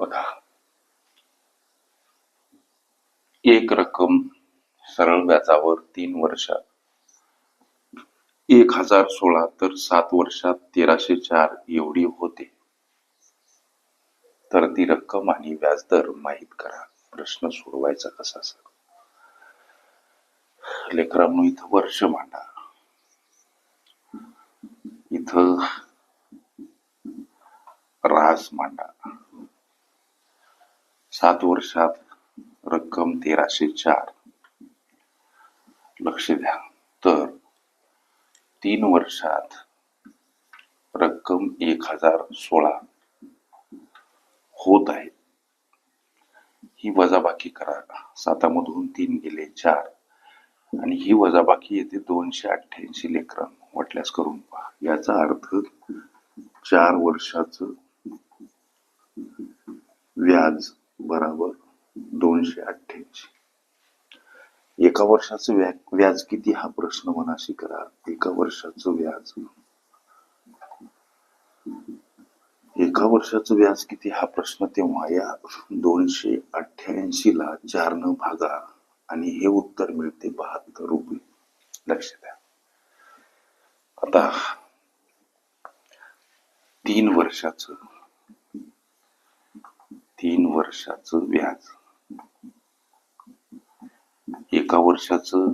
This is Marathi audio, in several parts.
बघा. एक रक्कम सरळ व्याजावर तीन वर्षात एक हजार सोळा तर सात वर्षात तेराशे चार एवढी होते. तर ती रक्कम आणि व्याजदर माहीत करा. प्रश्न सोडवायचा कसा सर लेकरांनो इथं वर्ष मांडा. इथं रास मांडा. सात वर्षात रक्कम तेराशे चार. लक्ष द्या. तर तीन वर्षात रक्कम एक हजार सोळा होत आहे. ही वजाबाकी करा. सातामधून तीन गेले चार. आणि ही वजाबाकी येते दोनशे अठ्ठ्याऐंशी लेकरं. वाटल्यास करून पहा. याचा अर्थ चार वर्षाचं व्याज बराबर दोनशे अठ्ठ्याऐंशी. एका वर्षाचं व्या व्याज किती? हा प्रश्न मनाशी करा. एका वर्षाचं व्याज. एका वर्षाचं व्याज किती? हा प्रश्न तेव्हा या दोनशे अठ्ठ्याऐंशी ला चार न भागा आणि हे उत्तर मिळते बहात्तर रुपये. लक्ष द्या. आता तीन वर्षाचं तीन वर्षाचं व्याज. एका वर्षाचं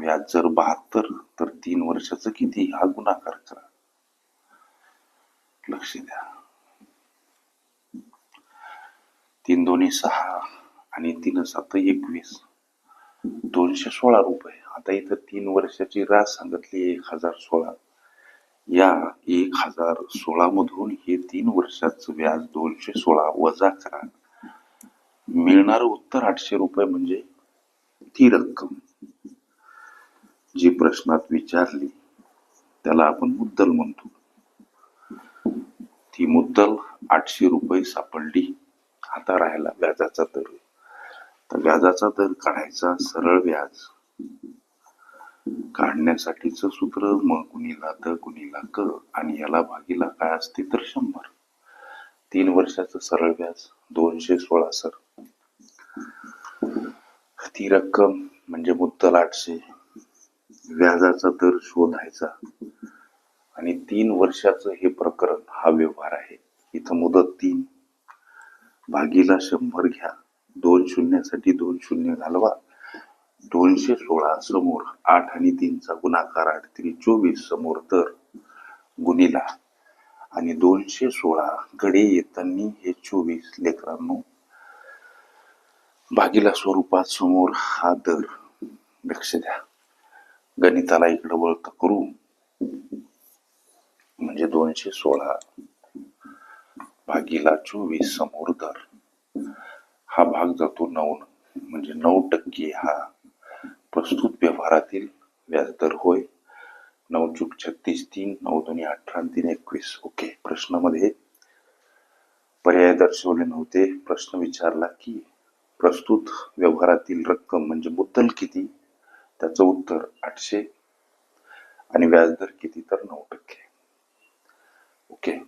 व्याज जर बहात्तर तर तीन वर्षाचं किती? हा गुणाकार करा. लक्ष द्या. तीन दोन्ही सहा आणि तीन सात एकवीस. दोनशे सोळा रुपये. आता इथं तीन वर्षाची रास सांगितली एक हजार सोळा. या एक हजार सोळा मधून हे तीन वर्षाचं व्याज दोनशे सोळा वजा करा. मिळणार उत्तर आठशे रुपये म्हणजे ती रक्कम. जी प्रश्नात विचारली त्याला आपण मुद्दल म्हणतो. ती मुद्दल आठशे रुपये सापडली आता राहिला व्याजाचा दर. तर व्याजाचा दर काढायचा सरळ व्याज. काढण्यासाठीचं सूत्र म गुणिला द गुणिला क आणि याला भागीला काय असते तर शंभर. तीन वर्षाचं सरळ व्याज दोनशे सोळा सर. ती रक्कम म्हणजे मुद्दल आठशे. व्याजाचा दर शोधायचा. आणि तीन वर्षाचं हे प्रकरण हा व्यवहार आहे. इथं मुदत तीन. भागीला शंभर घ्या. दोन शून्यासाठी दोन शून्य घालवा. दोनशे सोळा समोर आठ आणि तीनचा गुणाकार आठ तरी चोवीस समोर तर गुणिला. आणि दोनशे सोळा कडे येताना हे चोवीस लेकरांनो भागीला स्वरूपात समोर हा दर. लक्ष द्या. गणिताला इकडं वळत करू. म्हणजे दोनशे सोळा भागीला चोवीस समोर दर. हा भाग जातो नऊ म्हणजे नऊ टक्के हा प्रस्तुत व्यवहारातील व्याजदर होय. नऊ चूक छत्तीस तीन नऊ दोन्ही अठरा तीन एकवीस. ओके प्रश्नामध्ये पर्याय दर्शवले नव्हते. प्रश्न विचारला की प्रस्तुत व्यवहारातील रक्कम म्हणजे मुद्दल किती? त्याचं उत्तर आठशे आणि व्याजदर किती तर नऊ टक्के. ओके.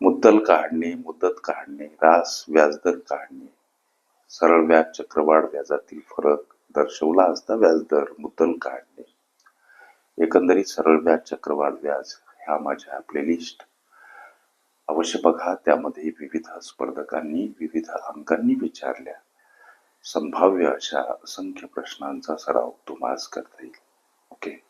मुद्दल काढणे मुदत काढणे रास व्याजदर काढणे सरळ व्याज चक्रवाढ व्याजातील फरक दर्शवला असता व्याजदर मुद्दल काढणे. एकंदरीत सरळ व्याज चक्रवाढ व्याज ह्या माझ्या प्लेलिस्ट अवश्य बघा त्यामध्ये विविध स्पर्धकांनी विविध अंकांनी विचारल्या. संभाव्य अशा असंख्य प्रश्नांचा सराव तुम्हाला करता येईल. ओके.